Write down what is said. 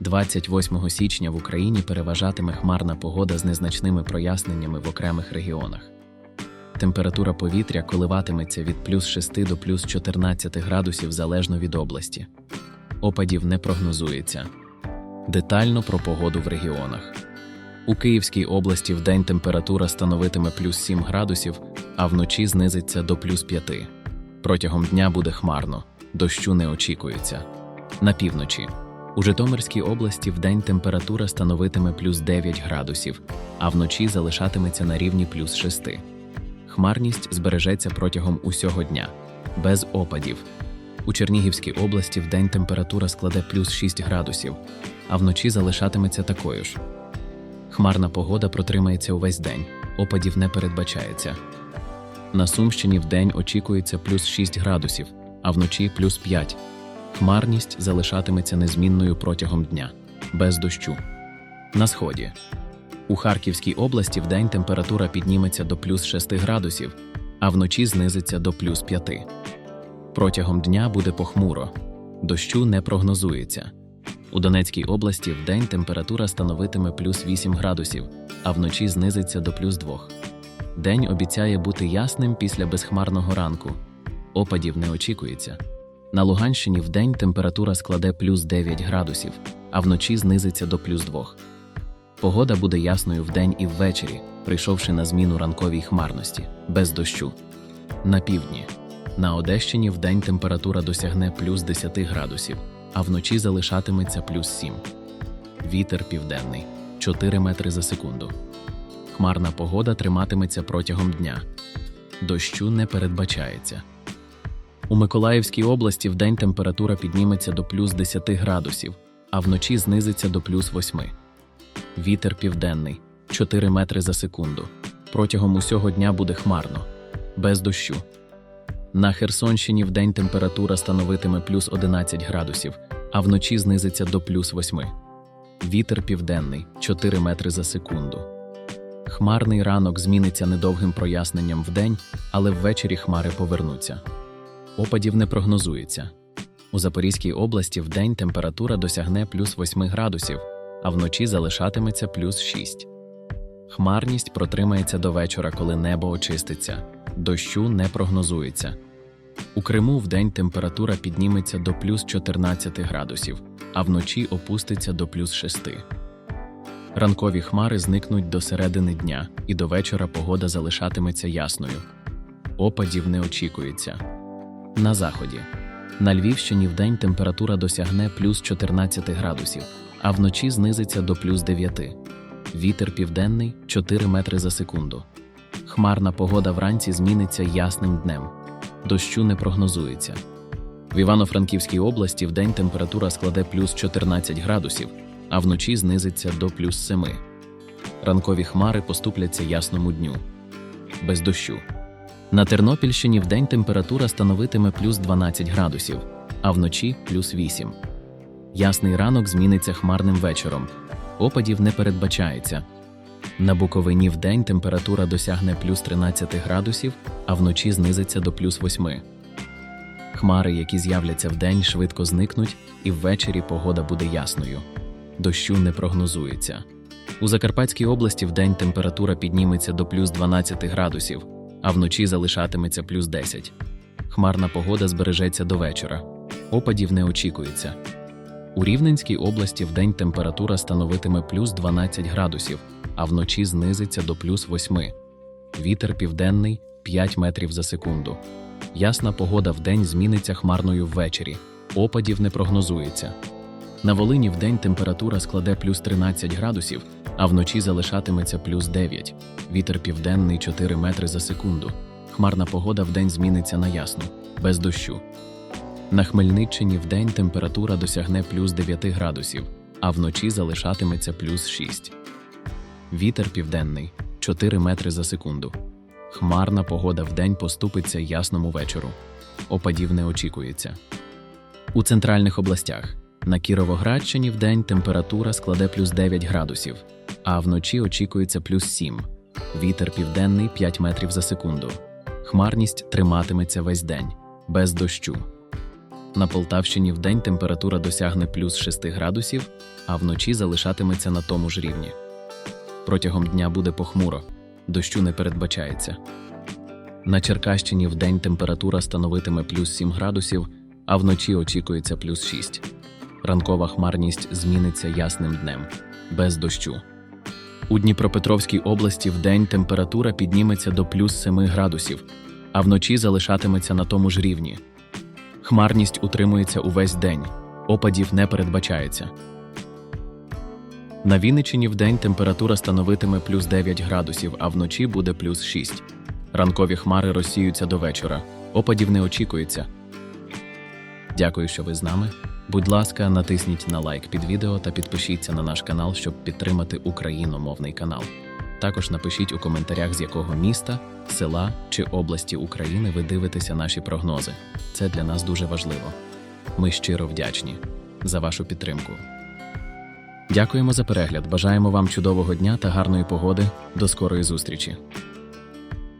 28 січня в Україні переважатиме хмарна погода з незначними проясненнями в окремих регіонах. Температура повітря коливатиметься від плюс 6 до плюс 14 градусів залежно від області. Опадів не прогнозується. Детально про погоду в регіонах. У Київській області вдень температура становитиме плюс 7 градусів, а вночі знизиться до плюс 5. Протягом дня буде хмарно, дощу не очікується. На півночі. У Житомирській області вдень температура становитиме плюс 9 градусів, а вночі залишатиметься на рівні плюс 6. Хмарність збережеться протягом усього дня, без опадів. У Чернігівській області вдень температура складе плюс 6 градусів, а вночі залишатиметься такою ж. Хмарна погода протримається увесь день, опадів не передбачається. На Сумщині вдень очікується плюс 6 градусів, а вночі плюс 5. Хмарність залишатиметься незмінною протягом дня, без дощу. На сході. У Харківській області вдень температура підніметься до плюс 6 градусів, а вночі знизиться до плюс 5. Протягом дня буде похмуро, дощу не прогнозується. У Донецькій області вдень температура становитиме плюс 8 градусів, а вночі знизиться до плюс 2. День обіцяє бути ясним після безхмарного ранку. Опадів не очікується. На Луганщині вдень температура складе плюс 9 градусів, а вночі знизиться до плюс 2. Погода буде ясною вдень і ввечері, прийшовши на зміну ранковій хмарності, без дощу. На півдні. На Одещині вдень температура досягне плюс 10 градусів, а вночі залишатиметься плюс 7. Вітер південний 4 метри за секунду. Хмарна погода триматиметься протягом дня. Дощу не передбачається. У Миколаївській області вдень температура підніметься до плюс 10 градусів, а вночі знизиться до плюс 8. Вітер південний 4 метри за секунду. Протягом усього дня буде хмарно, без дощу. На Херсонщині вдень температура становитиме плюс 11 градусів, а вночі знизиться до плюс 8. Вітер південний 4 метри за секунду. Хмарний ранок зміниться недовгим проясненням вдень, але ввечері хмари повернуться. Опадів не прогнозується. У Запорізькій області вдень температура досягне плюс 8 градусів, а вночі залишатиметься плюс 6. Хмарність протримається до вечора, коли небо очиститься. Дощу не прогнозується. У Криму вдень температура підніметься до плюс 14 градусів, а вночі опуститься до плюс 6. Ранкові хмари зникнуть до середини дня, і до вечора погода залишатиметься ясною. Опадів не очікується. На заході. На Львівщині вдень температура досягне плюс 14 градусів, а вночі знизиться до плюс 9. Вітер південний 4 метри за секунду. Хмарна погода вранці зміниться ясним днем. Дощу не прогнозується. В Івано-Франківській області вдень температура складе плюс 14 градусів, а вночі знизиться до плюс 7. Ранкові хмари поступляться ясному дню. Без дощу. На Тернопільщині вдень температура становитиме плюс 12 градусів, а вночі плюс 8. Ясний ранок зміниться хмарним вечором. Опадів не передбачається. На Буковині вдень температура досягне плюс 13 градусів, а вночі знизиться до плюс 8. Хмари, які з'являться вдень, швидко зникнуть, і ввечері погода буде ясною. Дощу не прогнозується. У Закарпатській області вдень температура підніметься до плюс 12 градусів, а вночі залишатиметься плюс 10. Хмарна погода збережеться до вечора. Опадів не очікується. У Рівненській області вдень температура становитиме плюс 12 градусів, а вночі знизиться до плюс 8. Вітер південний 5 метрів за секунду. Ясна погода вдень зміниться хмарною ввечері. Опадів не прогнозується. На Волині вдень температура складе плюс 13 градусів, а вночі залишатиметься плюс 9. Вітер південний 4 метри за секунду. Хмарна погода вдень зміниться на ясну, без дощу. На Хмельниччині вдень температура досягне плюс 9 градусів, а вночі залишатиметься плюс 6. Вітер південний 4 метри за секунду. Хмарна погода вдень поступиться ясному вечору. Опадів не очікується. У центральних областях на Кіровоградщині вдень температура складе плюс 9 градусів, а вночі очікується плюс 7. Вітер південний 5 метрів за секунду. Хмарність триматиметься весь день, без дощу. На Полтавщині вдень температура досягне плюс 6 градусів, а вночі залишатиметься на тому ж рівні. Протягом дня буде похмуро, дощу не передбачається. На Черкащині вдень температура становитиме плюс 7 градусів, а вночі очікується плюс 6. Ранкова хмарність зміниться ясним днем, без дощу. У Дніпропетровській області вдень температура підніметься до плюс 7 градусів, а вночі залишатиметься на тому ж рівні. Хмарність утримується увесь день, опадів не передбачається. На Вінниччині вдень температура становитиме плюс 9 градусів, а вночі буде плюс 6. Ранкові хмари розсіються до вечора. Опадів не очікується. Дякую, що ви з нами. Будь ласка, натисніть на лайк під відео та підпишіться на наш канал, щоб підтримати україномовний канал. Також напишіть у коментарях, з якого міста, села чи області України ви дивитеся наші прогнози. Це для нас дуже важливо. Ми щиро вдячні за вашу підтримку. Дякуємо за перегляд. Бажаємо вам чудового дня та гарної погоди. До скорої зустрічі!